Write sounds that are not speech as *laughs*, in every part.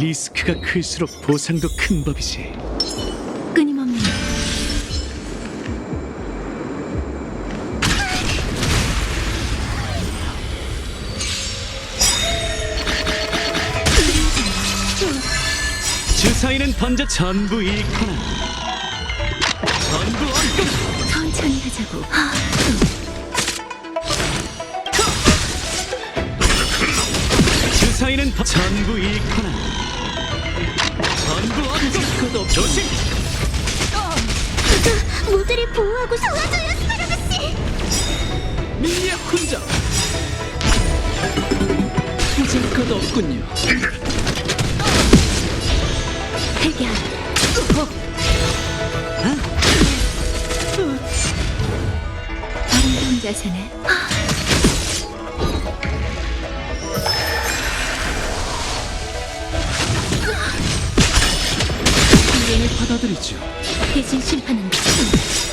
리스크가 클수록 보상도 큰 법이지. 끊임없는 주사위는 던져 전부 잃거나. 전부 얻거나. 천천히 하자고. 주사위는 더 전부 잃거나 전부 얻거나 것도 조심! 모두를 보호하고 도와줘요, 스파르그 씨. 미의 혼자 잊을 것 없군요. 해결. 아름다운 자세네. 받아들이죠 대신 심판한다.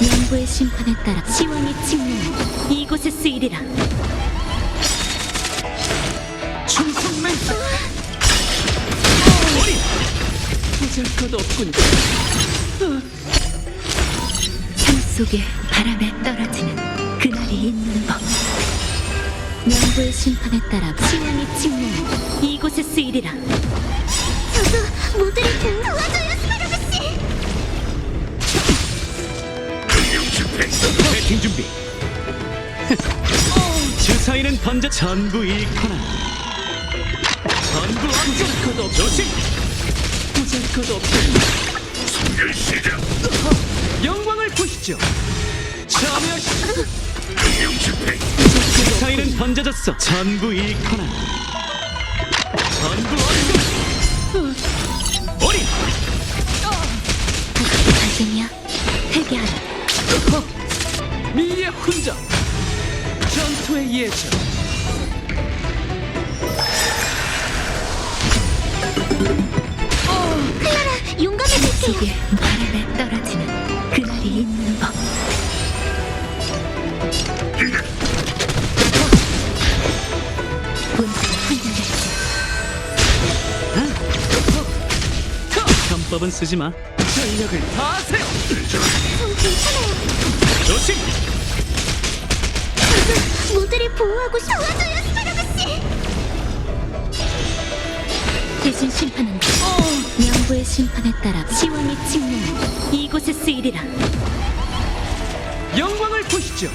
명부의 심판에 따라 시왕의 칙령은 이곳에 쓰이리라. 충성맹사 머리 잊을 것 없군요 삶 속에 바람에 떨어지는 그날이 있는 법. 명부의 심판에 따라 시왕의 칙령은 이곳에 쓰이리라. 저도 모두를 도와줘요, 배팅 준비. *laughs* 주사위는 던져 전부 잃거나. 전부 얻을 것없 조심 잊을 것 없군요 영광을 보시죠. 참여하시죠 주사위는 던져졌어. 전부 잃거나. 전부 얻거나 어리 갈등이야. 회개하라. 훈장. 전투의 예정. 용감히 뱃 속에 바람에 떨어지는 그날이 있는 법. 편법은 쓰지 마. 전력을 다하세요. 전 괜찮아요. 조심 모두를 보호하고 도와줘요, 스파르그 씨. 대신 심판한다. 명부의 심판에 따라 시왕의 칙령은 이곳에 쓰이리라. 영광을 보시죠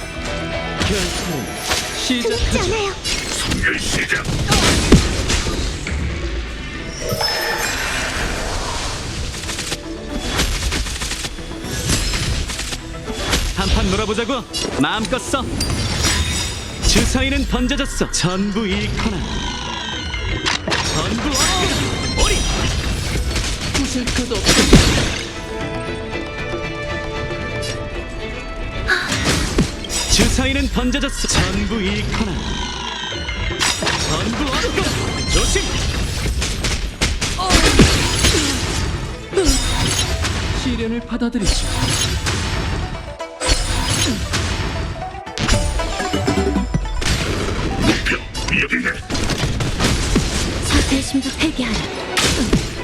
두렵지 시작하죠 않아요. 한판 놀아보자고 마음껏 써 주사위는 던져졌어. 전부 잃거나. 전부 어리! 부술 것 없어. 주사위는 던져졌어. 전부 잃거나. 전부 얻거나 조심! 시련을 받아들이죠 예심도 회개하라.